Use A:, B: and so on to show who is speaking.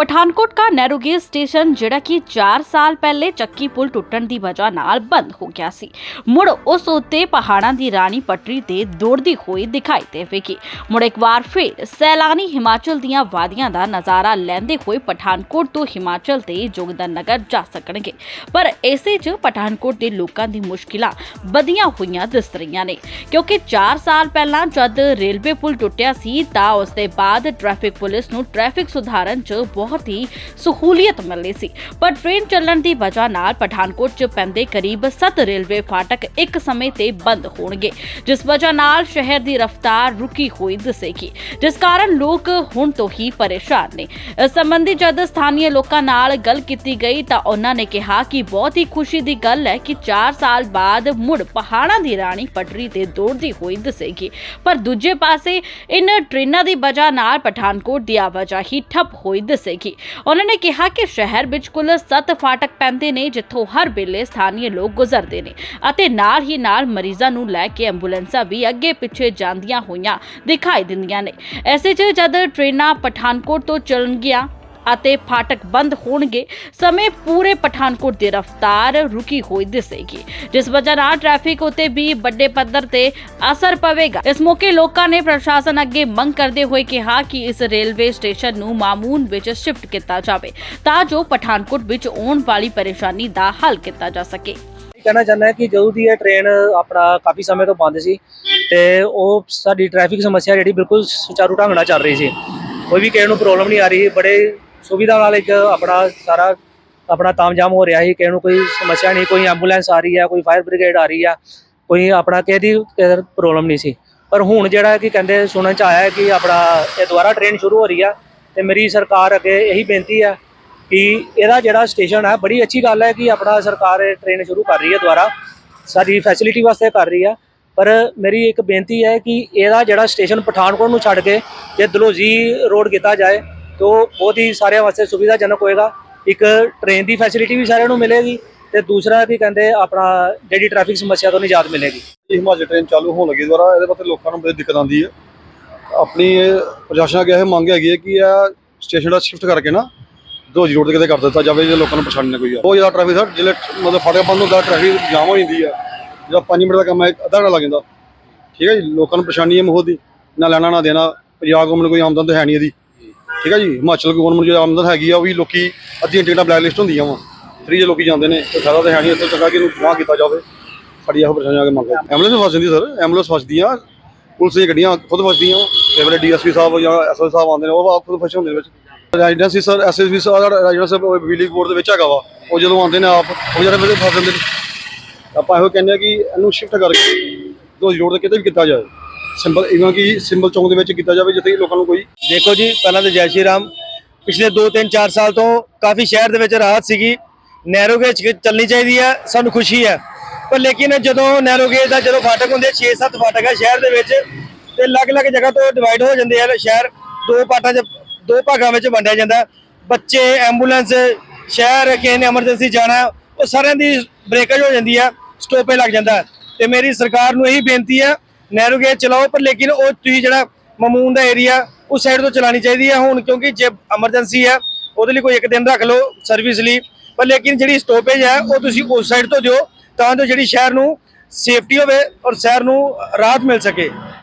A: ਪਠਾਨਕੋਟ ਦਾ ਨੈਰੋਗੇਜ station, ਜਿਹੜਾ ਕਿ 4 ਸਾਲ ਪਹਿਲੇ ਚੱਕੀ ਪੁਲ ਟੁੱਟਣ ਦੀ ਵਜ੍ਹਾ ਨਾਲ ਬੰਦ ਹੋ ਗਿਆ ਸੀ। ਮੁੜ ਉਸ ਉੱਤੇ ਪਹਾੜਾਂ ਦੀ ਰਾਣੀ ਪਟਰੀ ਤੇ ਦੌੜਦੀ ਹੋਈ ਦਿਖਾਈ ਦੇਵੇਗੀ। ਮੁੜ ਇੱਕ ਵਾਰ ਫਿਰ ਸੈਲਾਨੀ ਹਿਮਾਚਲ ਦੀਆਂ ਵਾਦੀਆਂ ਦਾ ਨਜ਼ਾਰਾ ਲੈਂਦੇ ਹੋਏ ਪਠਾਨਕੋਟ ਤੋਂ ਹਿਮਾਚਲ ਤੇ ਜੋਗਦਾਨਗਰ ਜਾ ਸਕਣਗੇ। ਪਰ ਇਸੇ 'ਚ ਪਠਾਨਕੋਟ ਦੇ ਲੋਕਾਂ ਦੀ ਮੁਸ਼ਕਿਲਾਂ ਵਧੀਆਂ ਹੋਈਆਂ ਦਿਸ ਰਹੀਆਂ ਨੇ। ਕਿਉਂਕਿ 4 ਸਾਲ ਪਹਿਲਾਂ ਜਦ ਰੇਲਵੇ ਪੁਲ ਟੁੱਟਿਆ ਸੀ, ਤਾਂ ਉਸ ਦੇ ਬਾਅਦ ਟ੍ਰੈਫਿਕ ਪੁਲਿਸ ਨੂੰ ਟ੍ਰੈਫਿਕ ਸੁਧਾਰਨ 'ਚ ਬਹੁਤ ਬਹੁਤ ਹੀ ਸਹੂਲੀਅਤ ਮਿਲਣੀ ਸੀ। ਪਰ ਟ੍ਰੇਨ ਚੱਲਣ ਦੀ ਵਜ੍ਹਾ ਨਾਲ ਪਠਾਨਕੋਟ 'ਚ ਪੈਂਦੇ ਕਰੀਬ 7 ਰੇਲਵੇ ਫਾਟਕ ਇੱਕ ਸਮੇਂ ਤੇ ਬੰਦ ਹੋਣਗੇ, ਜਿਸ ਵਜ੍ਹਾ ਨਾਲ ਸ਼ਹਿਰ ਦੀ ਰਫ਼ਤਾਰ ਰੁਕੀ ਹੋਈ ਦਿਸੇਗੀ। ਜਿਸ ਕਾਰਨ ਲੋਕ ਹੁਣ ਤੋਂ ਹੀ ਪਰੇਸ਼ਾਨ ਨੇ। ਇਸ ਸੰਬੰਧੀ ਜਦ ਸਥਾਨੀय ਲੋਕਾਂ ਨਾਲ ਗੱਲ ਕੀਤੀ ਗਈ ਤਾਂ ਉਹਨਾਂ ਨੇ ਕਿਹਾ ਕਿ ਬਹੁਤ ਹੀ ਖੁਸ਼ੀ ਦੀ ਗੱਲ ਹੈ ਕਿ 4 ਸਾਲ ਬਾਅਦ ਮੁੜ ਪਹਾੜਾਂ ਦੀ ਰਾਣੀ ਪਟਰੀ ਤੇ ਦੌੜਦੀ ਹੋਈ ਦਿਸੇਗੀ। ਪਰ ਦੂਜੇ ਪਾਸੇ, ਇਨ ਟ੍ਰੇਨਾਂ ਦੀ ਵਜ੍ਹਾ ਨਾਲ ਪਠਾਨਕੋਟ ਦੀ ਆਵਾਜਾਈ ਠੱਪ ਹੋਈ ਦਿਸੇਗੀ। ਉਹਨਾਂ ਨੇ ਕਿਹਾ ਕਿ ਸ਼ਹਿਰ ਵਿੱਚ ਕੁੱਲ 7 ਫਾਟਕ ਪੈਂਦੇ ਨੇ, ਜਿੱਥੋਂ ਹਰ ਵੇਲੇ ਸਥਾਨੀय ਲੋਕ ਗੁਜ਼ਰਦੇ ਨੇ ਅਤੇ ਨਾਲ ਹੀ ਨਾਲ ਮਰੀਜ਼ਾਂ ਨੂੰ ਲੈ ਕੇ ਐਂਬੂਲੈਂਸਾਂ ਵੀ ਅੱਗੇ ਪਿੱਛੇ ਜਾਂਦੀਆਂ ਹੋਈਆਂ ਦਿਖਾਈ ਦਿੰਦੀਆਂ ਨੇ। ਐਸੇ 'ਚ ਜਦ ਟ੍ਰੇਨਾਂ ਪਠਾਨਕੋਟ ਤੋਂ ਚੱਲਣਗੀਆਂ ਅਤੇ ਫਾਟਕ ਬੰਦ ਹੋਣਗੇ। ਸਮੇਂ ਪੂਰੇ ਪਠਾਨਕੋਟ ਦੀ ਰਫ਼ਤਾਰ ਰੁਕੀ ਹੋਈ ਦਿਸੇਗੀ, ਜਿਸ ਵਜ੍ਹਾ ਨਾਲ ਟ੍ਰੈਫਿਕ ਉਤੇ ਵੀ ਵੱਡੇ ਪੱਧਰ ਤੇ ਅਸਰ ਪਵੇਗਾ। ਇਸ ਮੌਕੇ ਲੋਕਾਂ ਨੇ ਪ੍ਰਸ਼ਾਸਨ ਅੱਗੇ ਮੰਗ ਕਰਦੇ ਹੋਏ ਕਿਹਾ ਕਿ ਇਸ ਰੇਲਵੇ ਸਟੇਸ਼ਨ ਨੂੰ ਮਾਮੂਨ ਵਿੱਚ ਸ਼ਿਫਟ ਕੀਤਾ ਜਾਵੇ, ਤਾਂ ਜੋ ਪਠਾਨਕੋਟ ਵਿੱਚ ਆਉਣ ਵਾਲੀ ਪਰੇਸ਼ਾਨੀ ਦਾ ਹੱਲ ਕੀਤਾ ਜਾ ਸਕੇ।
B: ਕਹਿਣਾ ਚਾਹੁੰਦਾ ਹਾਂ ਕਿ ਜਦੋਂ ਦੀ ਇਹ ਟ੍ਰੇਨ ਆਪਣਾ ਕਾਫੀ ਸਮੇਂ ਤੋਂ ਬੰਦ ਸੀ ਤੇ ਉਹ ਸਾਡੀ ਟ੍ਰੈਫਿਕ ਸਮੱਸਿਆ ਜਿਹੜੀ ਬਿਲਕੁਲ ਸੁਚਾਰੂ ਢੰਗ ਨਾਲ ਚੱਲ ਰਹੀ ਸੀ। ਕੋਈ ਵੀ ਕਿਸੇ ਨੂੰ ਪ੍ਰੋਬਲਮ ਨਹੀਂ ਆ ਰਹੀ, ਬੜੇ ਸੁਵਿਧਾ ਨਾਲ ਇੱਕ ਆਪਣਾ ਸਾਰਾ ਆਪਣਾ ਤਾਮਜਾਮ ਹੋ ਰਿਹਾ ਸੀ, ਕਿਸੇ ਨੂੰ ਕੋਈ ਸਮੱਸਿਆ ਨਹੀਂ, ਕੋਈ ਐਂਬੂਲੈਂਸ ਆ ਰਹੀ ਹੈ ਕੋਈ ਫਾਇਰ ਬ੍ਰਿਗੇਡ ਆ ਰਹੀ ਆ, ਕੋਈ ਆਪਣਾ ਕਿਸੇ ਦੀ ਪ੍ਰੋਬਲਮ ਨਹੀਂ ਸੀ। ਪਰ ਹੁਣ ਜਿਹੜਾ ਕਿ ਕਹਿੰਦੇ ਸੁਣਨ ਚ ਆਇਆ ਕਿ ਆਪਣਾ ਇਹ ਦੁਬਾਰਾ ਟ੍ਰੇਨ ਸ਼ੁਰੂ ਹੋ ਰਹੀ ਆ, ਤੇ ਮੇਰੀ ਸਰਕਾਰ ਅੱਗੇ ਇਹੀ ਬੇਨਤੀ ਹੈ ਕਿ ਇਹਦਾ ਜਿਹੜਾ ਸਟੇਸ਼ਨ ਹੈ ਬੜੀ ਅੱਛੀ ਗੱਲ ਹੈ ਕਿ ਆਪਣਾ ਸਰਕਾਰ ਇਹ ਟ੍ਰੇਨ ਸ਼ੁਰੂ ਕਰ ਰਹੀ ਹੈ ਦੁਬਾਰਾ, ਸਾਡੀ ਫੈਸਿਲਿਟੀ ਵਾਸਤੇ ਕਰ ਰਹੀ ਆ। ਪਰ ਮੇਰੀ ਇੱਕ ਬੇਨਤੀ ਹੈ ਕਿ ਇਹਦਾ ਜਿਹੜਾ ਸਟੇਸ਼ਨ ਪਠਾਨਕੋਟ ਨੂੰ ਛੱਡ ਕੇ ਜੇ ਦਲੋਜੀ ਰੋਡ ਕੀਤਾ ਜਾਏ ਤਾਂ ਬਹੁਤ ਹੀ ਸਾਰਿਆਂ ਵਾਸਤੇ ਸੁਵਿਧਾਜਨਕ ਹੋਏਗਾ। ਇੱਕ ਟ੍ਰੇਨ ਦੀ ਫੈਸਿਲਿਟੀ ਵੀ ਸਾਰਿਆਂ ਨੂੰ ਮਿਲੇਗੀ ਤੇ ਦੂਸਰਾ ਕੀ ਕਹਿੰਦੇ ਆਪਣਾ ਜਿਹੜੀ ਟ੍ਰੈਫਿਕ ਸਮੱਸਿਆ ਤੋਂ ਨਿਜਾਤ ਮਿਲੇਗੀ।
C: ਹਿਮਾਚਲ ਟ੍ਰੇਨ ਚਾਲੂ ਹੋਣ ਲੱਗੀ ਦੁਆਰਾ ਇਹਦੇ ਵਾਸਤੇ ਲੋਕਾਂ ਨੂੰ ਬੜੀ ਦਿੱਕਤ ਆਉਂਦੀ ਹੈ। ਆਪਣੀ ਪ੍ਰਸ਼ਾਸਨ ਅੱਗੇ ਇਹ ਮੰਗ ਹੈਗੀ ਹੈ ਕਿ ਇਹ ਸਟੇਸ਼ਨ ਦਾ ਸ਼ਿਫਟ ਕਰਕੇ ਨਾ ਦੋਜੀ ਰੋਡ ਤੇ ਕਿਤੇ ਕਰ ਦਿੱਤਾ ਜਾਵੇ, ਜੇ ਲੋਕਾਂ ਨੂੰ ਪਰੇਸ਼ਾਨੀ ਨਾ ਕੋਈ ਆ ਬਹੁਤ ਜ਼ਿਆਦਾ ਟ੍ਰੈਫਿਕ ਸਰ ਜਿਹੜੇ ਮਤਲਬ ਫਾਟਕ ਬੰਦ ਹੁੰਦਾ ਟ੍ਰੈਫਿਕ ਜਾਮ ਹੋ ਜਾਂਦੀ ਹੈ। ਜਿਹੜਾ 5 ਮਿੰਟ ਦਾ ਕੰਮ ਹੈ, ਅੱਧਾ ਘੰਟਾ ਲੱਗ ਜਾਂਦਾ। ਠੀਕ ਹੈ ਜੀ, ਲੋਕਾਂ ਨੂੰ ਪਰੇਸ਼ਾਨੀ ਹੈ ਬਹੁਤ ਦੀ, ਨਾ ਲੈਣਾ, ਨਾ ਦੇਣਾ। ਪੰਜਾਬ ਗਵਰਨਮੈਂਟ ਕੋਈ ਆਮਦਨ ਤਾਂ ਹੈ ਨਹੀਂ ਇਹਦੀ। ਠੀਕ ਹੈ ਜੀ? ਹਿਮਾਚਲ ਗਵਰਨਮੈਂਟ ਜਿਹੜੀ ਆਮਦਨ ਹੈਗੀ ਆ, ਉਹ ਵੀ ਲੋਕੀ ਅੱਧੀਆਂ ਟਿਕਟਾਂ ਬਲੈਕ ਲਿਸਟ ਹੁੰਦੀਆਂ ਵਾ। ਫਰੀ ਜੇ ਲੋਕੀ ਜਾਂਦੇ ਨੇ, ਤੇ ਫਾਇਦਾ ਤਾਂ ਹੈ ਨਹੀਂ ਇੱਥੇ, ਚੰਗਾ ਕਿ ਇਹਨੂੰ ਗਵਾਹ ਕੀਤਾ ਜਾਵੇ। ਸਾਡੀ ਇਹੋ ਪਰੇਸ਼ਾਨੀ ਆ ਕੇ ਮੰਗ ਹੈ ਐਂਬੂਲੈਂਸ ਫਸ ਜਾਂਦੀ ਸਰ ਐਂਬੂਲੈਂਸ ਫਸਦੀਆਂ, ਪੁਲਿਸ ਦੀਆਂ ਗੱਡੀਆਂ ਖੁਦ ਫਸਦੀਆਂ ਤੇ ਵੇਲੇ ਡੀਐਸਪੀ ਸਾਹਿਬ ਜਾਂ ਐਸਓ ਸਾਹਿਬ ਆਉਂਦੇ ਨੇ, ਉਹ ਆਪ ਖੁਦ ਫਸੇ ਹੁੰਦੇ ਨੇ ਵਿੱਚ। Residency sir SSP sir residence ਬਿਜਲੀ ਬੋਰਡ ਦੇ ਵਿੱਚ ਹੈਗਾ ਵਾ, ਉਹ ਜਦੋਂ ਆਉਂਦੇ ਨੇ ਆਪ, ਉਹ ਜਿਹੜੇ ਵੇਲੇ ਫਸ ਜਾਂਦੇ ਨੇ। ਆਪਾਂ ਇਹੋ ਕਹਿੰਦੇ ਆ ਕਿ ਇਹਨੂੰ ਸ਼ਿਫਟ ਕਰਕੇ ਦੋ ਜੋੜ ਤੇ ਕਿਤੇ ਵੀ ਕੀਤਾ ਜਾਵੇ ਸਿੰਬਲ ਇਵੇਂ ਕਿ ਸਿੰਬਲ ਚੌਂਕ ਦੇ ਵਿੱਚ ਕੀਤਾ ਜਾਵੇ, ਜਿੱਥੇ ਕਿ ਲੋਕਾਂ ਨੂੰ ਕੋਈ
D: ਦੇਖੋ ਜੀ, ਪਹਿਲਾਂ ਤਾਂ ਜੈ ਸ਼੍ਰੀ ਰਾਮ। ਪਿਛਲੇ 2-3 4 ਸਾਲ ਤੋਂ ਕਾਫੀ ਸ਼ਹਿਰ ਦੇ ਵਿੱਚ ਰਾਹਤ ਸੀਗੀ। ਨੈਰੋ ਗੇਜ ਚੱਲਣੀ ਚਾਹੀਦੀ ਹੈ, ਸਾਨੂੰ ਖੁਸ਼ੀ ਹੈ। ਪਰ ਲੇਕਿਨ ਜਦੋਂ ਨੈਰੋ ਗੇਜ ਦਾ ਜਦੋਂ ਫਾਟਕ ਹੁੰਦੇ 6-7 ਫਾਟਕ ਹੈ ਸ਼ਹਿਰ ਦੇ ਵਿੱਚ, ਤੇ ਅਲੱਗ-ਅਲੱਗ ਜਗ੍ਹਾ ਤੋਂ ਡਿਵਾਈਡ ਹੋ ਜਾਂਦੇ ਆ ਸ਼ਹਿਰ ਦੋ ਪਾਟਾਂ 'ਚ, ਦੋ ਭਾਗਾਂ ਵਿੱਚ ਵੰਡਿਆ ਜਾਂਦਾ ਬੱਚੇ ਐਂਬੂਲੈਂਸ ਸ਼ਹਿਰ, ਕਿਸੇ ਨੇ ਐਮਰਜੈਂਸੀ ਜਾਣਾ, ਉਹ ਸਾਰਿਆਂ ਦੀ ਬ੍ਰੇਕੇਜ ਹੋ ਜਾਂਦੀ ਹੈ ਸਟੋਪੇ ਲੱਗ ਜਾਂਦਾ ਹੈ। ਤੇ ਮੇਰੀ ਸਰਕਾਰ ਨੂੰ ਇਹੀ ਬੇਨਤੀ ਹੈ ਨਹਿਰੂ ਗੇਟ ਚਲਾਓ, ਪਰ ਲੇਕਿਨ ਉਹ ਤੁਸੀਂ ਜਿਹੜਾ ਮਮੂਨ ਦਾ ਏਰੀਆ ਉਸ ਸਾਈਡ ਤੋਂ ਚਲਾਣੀ ਚਾਹੀਦੀ ਹੈ ਹੁਣ, ਕਿਉਂਕਿ ਜੇ ਐਮਰਜੈਂਸੀ ਹੈ ਉਹਦੇ ਲਈ ਕੋਈ ਇੱਕ ਦਿਨ ਰੱਖ ਲਓ ਸਰਵਿਸ ਲਈ। ਪਰ ਲੇਕਿਨ ਜਿਹੜੀ ਸਟੋਪੇਜ ਹੈ ਉਹ ਤੁਸੀਂ ਉਸ ਸਾਈਡ ਤੋਂ ਦਿਓ, ਤਾਂ ਜੋ ਜਿਹੜੀ ਸ਼ਹਿਰ ਨੂੰ ਸੇਫਟੀ ਹੋਵੇ ਔਰ ਸ਼ਹਿਰ ਨੂੰ ਰਾਹਤ ਮਿਲ ਸਕੇ।